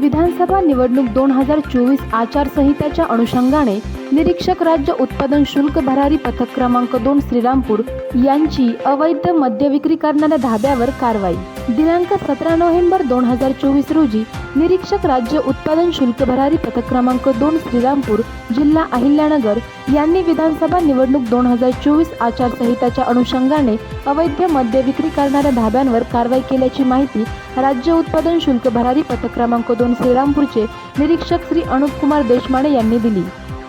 विधानसभा निवडणूक दोन हजार चोवीस आचारसंहितेच्या अनुषंगाने निरीक्षक राज्य उत्पादन शुल्क भरारी पथक क्रमांक दोन श्रीरामपूर यांची अवैध मद्य विक्री करणाऱ्या धाब्यावर कारवाई. दिनांक सतरा नोव्हेंबर दोन हजार चोवीस रोजी निरीक्षक राज्य उत्पादन शुल्क भरारी पथक क्रमांक दोन श्रीरामपूर जिल्हा अहिल्यानगर यांनी विधानसभा निवडणूक दोन हजार चोवीस आचारसंहिताच्या अनुषंगाने अवैध मद्य विक्री करणाऱ्या धाब्यांवर कारवाई केल्याची माहिती राज्य उत्पादन शुल्क भरारी पथक क्रमांक दोन श्रीरामपूरचे निरीक्षक श्री अनुपकुमार देशमाने यांनी दिली.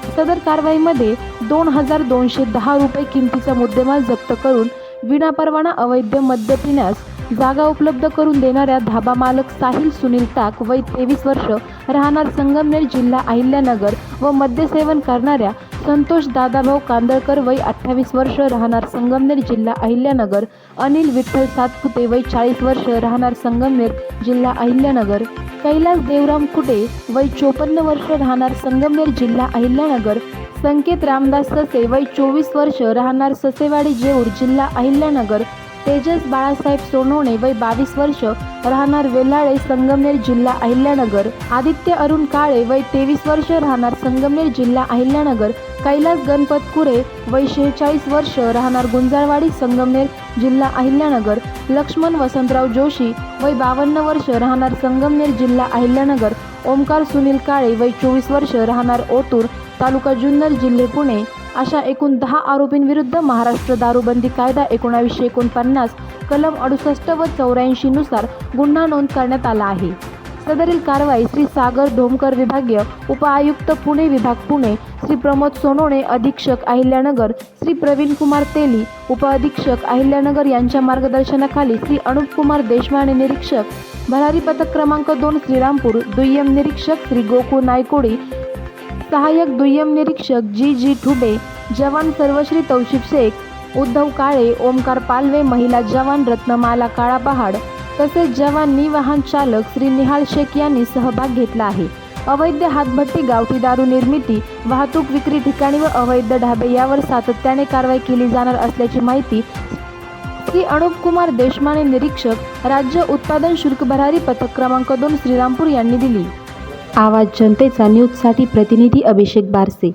सदर कारवाईमध्ये दोन हजार दोनशे दहा रुपये किमतीचा मुद्देमाल जप्त करून विनापरवाना अवैध मद्य पिण्यास जागा उपलब्ध करून देणाऱ्या धाबा मालक साहिल सुनील टाक वय तेवीस वर्ष राहणार संगमनेर जिल्हा अहिल्यानगर व मद्यसेवन करणाऱ्या संतोष दादाभाऊ कांदळकर वय अठ्ठावीस वर्ष राहणार संगमनेर जिल्हा अहिल्यानगर. अनिल विठ्ठल सातपुते वय चाळीस वर्ष राहणार संगमनेर जिल्हा अहिल्यानगर. कैलास देवराम कुटे वय चोपन्न वर्ष राहणार संगमनेर जिल्हा अहिल्यानगर. संकेत रामदास ससे वय चोवीस वर्ष राहणार ससेवाडी जेऊर जिल्हा अहिल्यानगर. तेजस बाळासाहेब सोनवणे वय बावीस वर्ष राहणार वेल्हाळे संगमनेर जिल्हा अहिल्यानगर. आदित्य अरुण काळे वय तेवीस वर्ष राहणार संगमनेर जिल्हा अहिल्यानगर. कैलास गणपत कुरे वय शेहेचाळीस वर्ष राहणार गुंजाळवाडी संगमनेर जिल्हा अहिल्यानगर. लक्ष्मण वसंतराव जोशी वय बावन्न वर्ष राहणार संगमनेर जिल्हा अहिल्यानगर. ओमकार सुनील काळे वय चोवीस वर्ष राहणार ओतूर तालुका जुन्नर जिल्हे पुणे. अशा एकूण दहा आरोपींविरुद्ध महाराष्ट्र दारूबंदी कायदा एकोणावीसशे एकोणपन्नास कलम अडुसष्ट व चौऱ्याऐंशीनुसार गुन्हा नोंद करण्यात आला आहे. सदरील कारवाई श्री सागर धोमकर विभागीय उपआयुक्त पुणे विभाग पुणे श्री प्रमोद सोनोणे अधीक्षक अहिल्यानगर श्री प्रवीण कुमार तेली उपअधीक्षक अहिल्यानगर यांच्या मार्गदर्शनाखाली श्री अनुप कुमार देशमाने निरीक्षक भरारी पथक क्रमांक दोन श्रीरामपूर दुय्यम निरीक्षक श्री गोकुळ नायकोडी सहाय्यक दुय्यम निरीक्षक जी जी ठुबे जवान सर्वश्री तौशिफ शेख उद्धव काळे ओमकार पालवे महिला जवान रत्नमाला काळा पहाड तसेच जवान निवाहन चालक श्री निहाल शेख यांनी सहभाग घेतला आहे. अवैध हातभट्टी गावठी दारू निर्मिती वाहतूक विक्री ठिकाणी व अवैध ढाबे यावर सातत्याने कारवाई केली जाणार असल्याची माहिती श्री अनुप कुमार देशमाने निरीक्षक राज्य उत्पादन शुल्क भरारी पथक क्रमांक दोन श्रीरामपूर यांनी दिली. आवाज जनतेचा न्यूजसाठी प्रतिनिधी अभिषेक बारसे.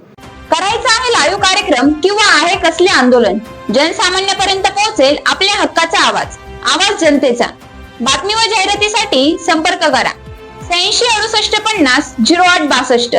करायचा आहे लाईव्ह कार्यक्रम किंवा आहे कसले आंदोलन? जनसामान्यपर्यंत पोहोचेल आपल्या हक्काचा आवाज. आवाज जनतेचा. बातमी व जाहिरातीसाठी संपर्क करा. शहाऐंशी अडुसष्ट पन्नास झिरो आठ बासष्ट.